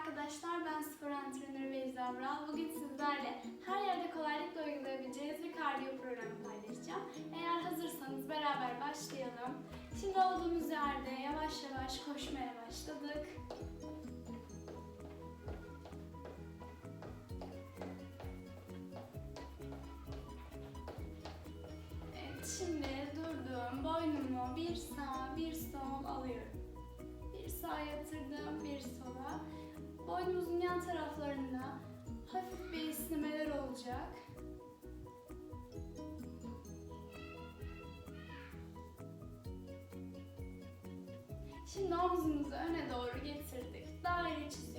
arkadaşlar, ben spor antrenörü Beyza Vural. Bugün sizlerle her yerde kolaylıkla uygulayabileceğiniz bir kardiyo programı paylaşacağım. Eğer hazırsanız beraber başlayalım. Şimdi olduğumuz yerde yavaş yavaş koşmaya başladık. Evet, şimdi durdum. Boynumu bir sağ, bir sol alıyorum. Bir sağa yatırdım, bir sola. Boynumuzun yan taraflarında hafif bir esnemeler olacak. Şimdi omzumuzu öne doğru getirdik. Daire çiziyorum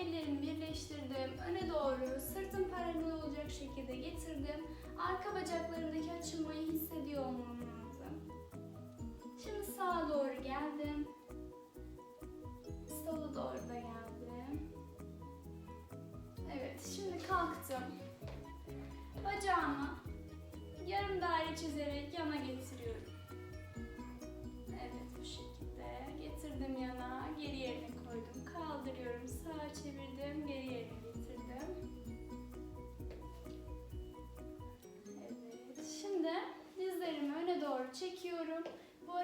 Ellerimi birleştirdim. Öne doğru sırtım paralel olacak şekilde getirdim. Arka bacaklarımdaki açılmayı hissediyor olmam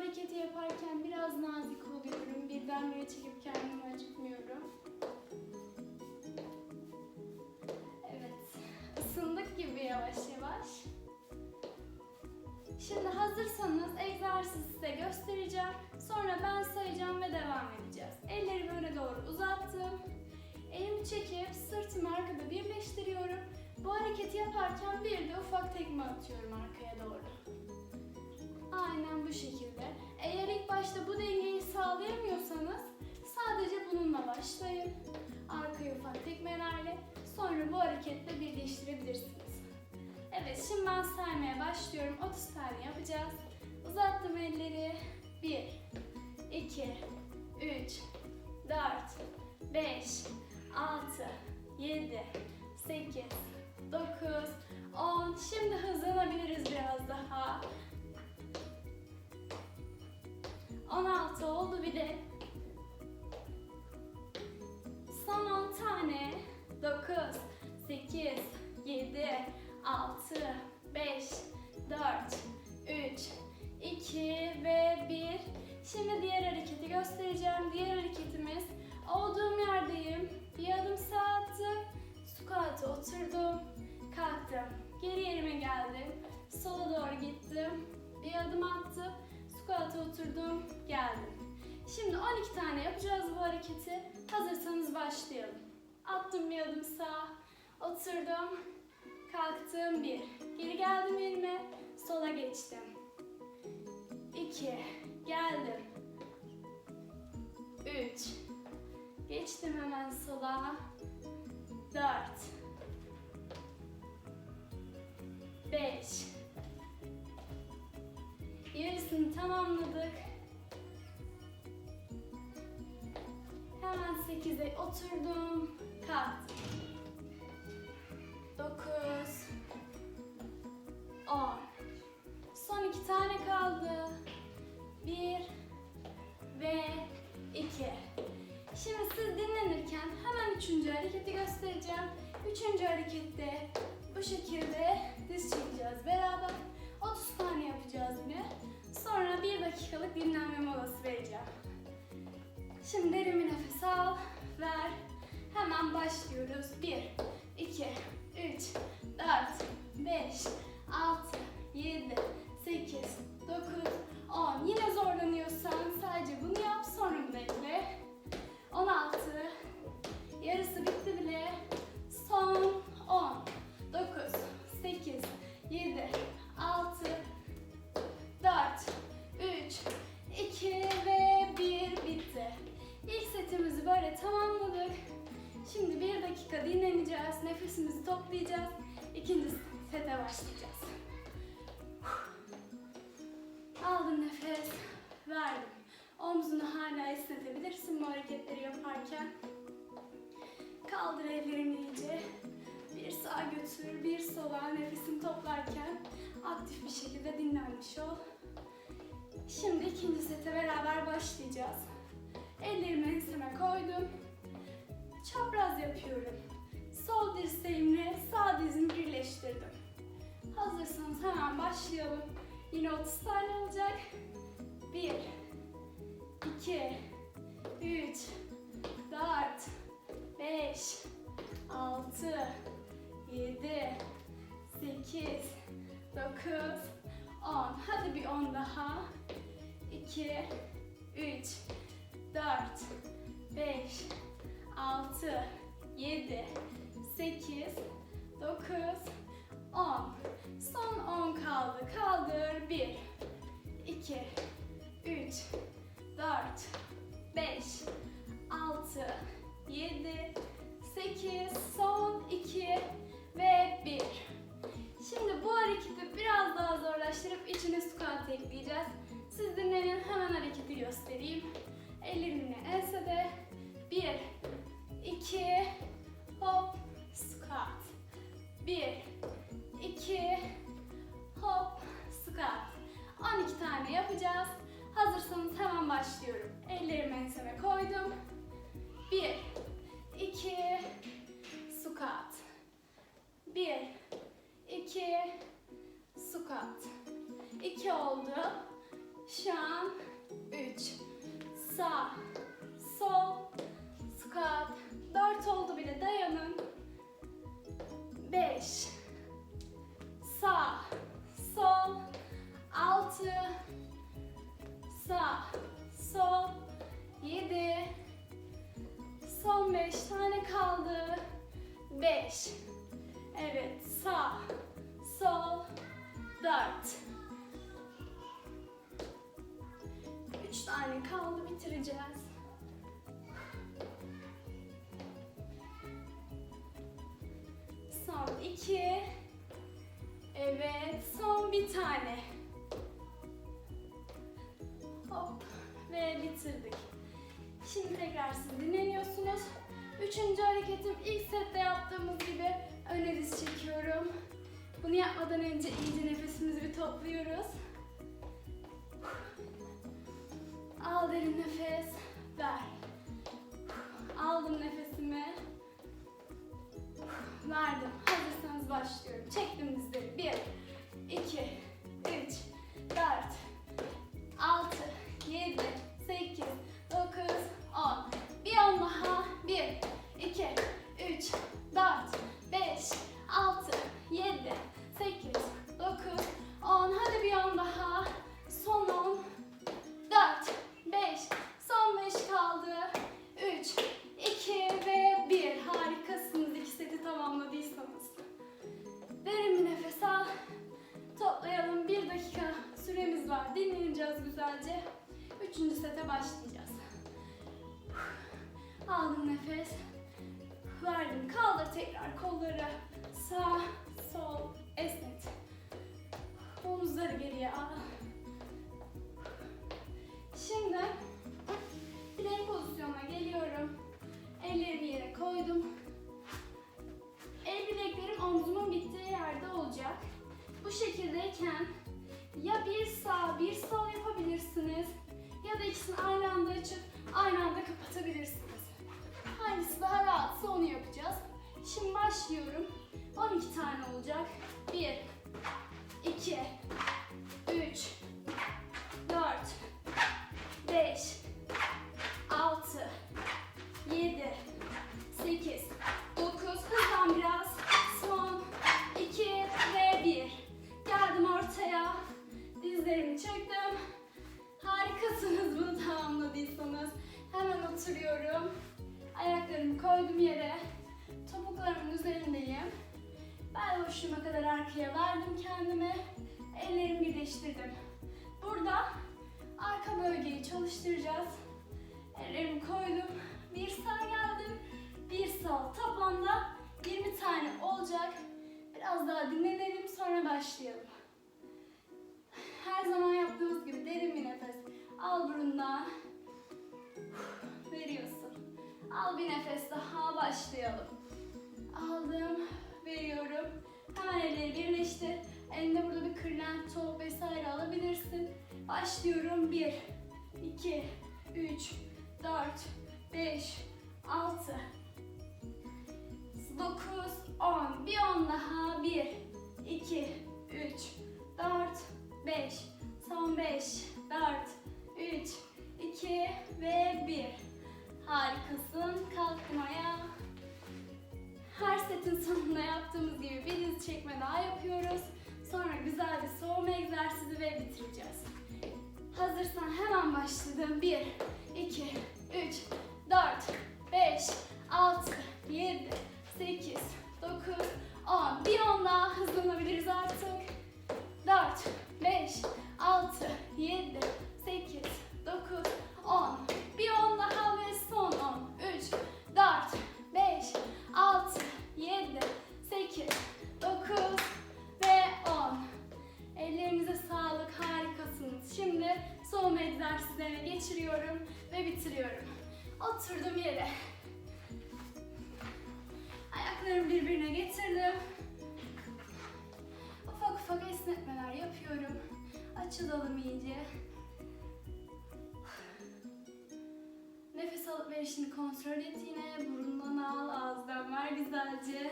hareketi yaparken biraz nazik oluyorum, birdenbire çekip kendimi acıtmıyorum. Evet, ısındık gibi yavaş yavaş. Şimdi hazırsanız egzersizi size göstereceğim. Sonra ben sayacağım ve devam edeceğiz. Ellerimi öne doğru uzattım. Elimi çekip sırtımı arkada birleştiriyorum. Bu hareketi yaparken bir de ufak tekme atıyorum arkaya doğru. Aynen bu şekilde. Eğer ilk başta bu dengeyi sağlayamıyorsanız sadece bununla başlayın. Arkaya ufak tekmelerle sonra bu hareketle birleştirebilirsiniz. Evet, şimdi ben saymaya başlıyorum. 30 tane yapacağız. Uzattım elleri. 1, 2, 3, 4, 5, 6, 7, 8, 9, 10. Şimdi hızlanabiliriz biraz daha. 16 oldu bile. Son 10 tane. 9, 8, 7, 6, 5, 4, 3, 2 ve 1. Şimdi diğer hareketi göstereceğim. Diğer hareketimiz olduğum yerdeyim. Bir adım sağa attım. 12 tane yapacağız bu hareketi. Hazırsanız başlayalım. Attım bir adım sağa. Oturdum. Kalktım bir. Geri geldim elime. Sola geçtim. İki. Geldim. Üç. Geçtim hemen sola. Dört. Beş. Yarısını tamamladık. Hemen sekize oturdum. Kalktım. 9 10 Son iki tane kaldı. 1 ve 2 Şimdi siz dinlenirken hemen üçüncü hareketi göstereceğim. Üçüncü harekette bu şekilde diz çekeceğiz beraber. 30 tane yapacağız yine. Sonra bir dakikalık dinlenme molası vereceğim. Şimdi derin bir nefes al, ver. Hemen başlıyoruz. 1, 2, 3, 4, 5, 6, 7, 8, 9, 10. Yine zorlanıyorsan sadece bunu yap sonra bunu ekle. 16, yarısı bitti esnetebilirsin bu hareketleri yaparken. Kaldır ellerini iyice. Bir sağa götür, bir sola nefesini toplarken aktif bir şekilde dinlenmiş ol. Şimdi ikinci sete beraber başlayacağız. Ellerimi enseme koydum. Çapraz yapıyorum. Sol dirseğimle sağ dizimi birleştirdim. Hazırsanız hemen başlayalım. Yine 30 tane olacak. 1 2 3 4 5 6 7 8 9 10 Hadi bir 10 daha 2 3 4 5 6 7 8 9 10 Son 10 kaldı. Kaldır. 1 2 3 4 5 6 7 8 son 2 1 2 squat 1 2 squat 2 oldu. Şu an 3 sağ sol squat 4 oldu bile dayanın. 5 sağ sol. 6 sağ sol. 7 son 5 tane kaldı. 5 evet sağ sol 4 3 tane kaldı bitireceğiz. Son 2 evet son bir tane. Hop ve bitirdik. Şimdi tekrar siz dinleniyorsunuz. Üçüncü hareketim ilk sette yaptığımız gibi öne diz çekiyorum. Bunu yapmadan önce iyice nefesimizi bir topluyoruz. Al derin nefes, ver. Aldım nefesimi. Verdim. Hazırsanız başlıyorum. Çektim dizleri. Bir, iki, üç, dört, 6, 7, 8, 1, 2, 3, 4, 5, 6, 7, 8, 9, 10. Hadi bir on daha. Son 10, 4, 5, son 5 kaldı. 3, 2 ve 1. Harikasınız. İki seti tamamladıysanız. Derin bir nefes al. Toplayalım. Bir dakika süremiz var. Dinleneceğiz güzelce. Üçüncü sete başlayacağız. Aldım nefes. Verdim. Kaldır tekrar kolları. Sağ, sol, esnet. Omuzları geriye al. Şimdi bilek pozisyonuna geliyorum. Ellerimi yere koydum. El bileklerim omzumun bittiği yerde olacak. Bu şekildeyken ya bir sağ bir sol yapabilirsiniz ya da ikisini aynı anda açıp aynı anda kapatabilirsiniz. Hangisi daha rahatsa onu yapacağız. Şimdi başlıyorum. 12 tane olacak. 1 2 3 4 5 6 7 8 9 Hızlan biraz. Son 2 ve 1. Geldim ortaya. Dizlerimi çektim. Harikasınız bunu tamamladıysanız. Hemen oturuyorum. Ayaklarımı koydum yere. Topuklarımın üzerindeyim. Bel boşluğuma kadar arkaya verdim kendimi. Ellerimi birleştirdim. Burada arka bölgeyi çalıştıracağız. Ellerimi koydum. Bir sağ geldim. Bir sol. Toplamda 20 tane olacak. Biraz daha dinlenelim sonra başlayalım. Her zaman yaptığımız gibi derin bir nefes. Al burundan. Al bir nefes daha başlayalım. Aldım, veriyorum. Hemen elleri birleştir. Elinde burada bir kırlent, top vesaire alabilirsin. Başlıyorum. 1, 2, 3, 4, 5, 6, 9, 10. Bir 10 daha. 1, 2, 3, 4, 5. Son 5, 4, 3, 2 ve 1. Harikasın. Kalktın ayağa. Her setin sonunda yaptığımız gibi bir diz çekme daha yapıyoruz. Sonra güzel bir soğuma egzersizi ve bitireceğiz. Hazırsan hemen başladım. 1, 2, 3, 4, 5, 6, 7, 8, 9, 10. Bir 10 daha hızlanabiliriz artık. 4, 5, 6, 7, Oturdum yere. Ayaklarımı birbirine getirdim. Ufak ufak esnetmeler yapıyorum. Açılalım iyice. Nefes alıp verişini kontrol et yine. Burundan al, ağızdan ver güzelce.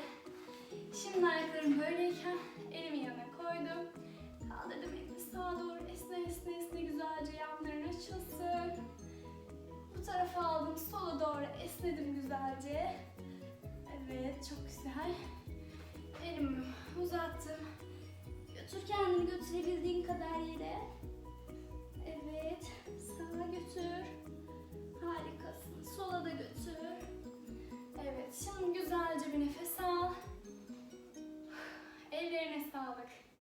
Şimdi ayaklarım böyleyken elimi yana koydum. Kaldırdım elimi sağa doğru. Esne esne esne güzelce yanların açılsın. Bu tarafa aldım. Sola doğru esnedim güzelce. Evet çok güzel. Elimi uzattım. Götür kendini götürebildiğin kadar yere. Evet. Sağa götür. Harikasın. Sola da götür. Evet. Şimdi güzelce bir nefes al. Ellerine sağlık.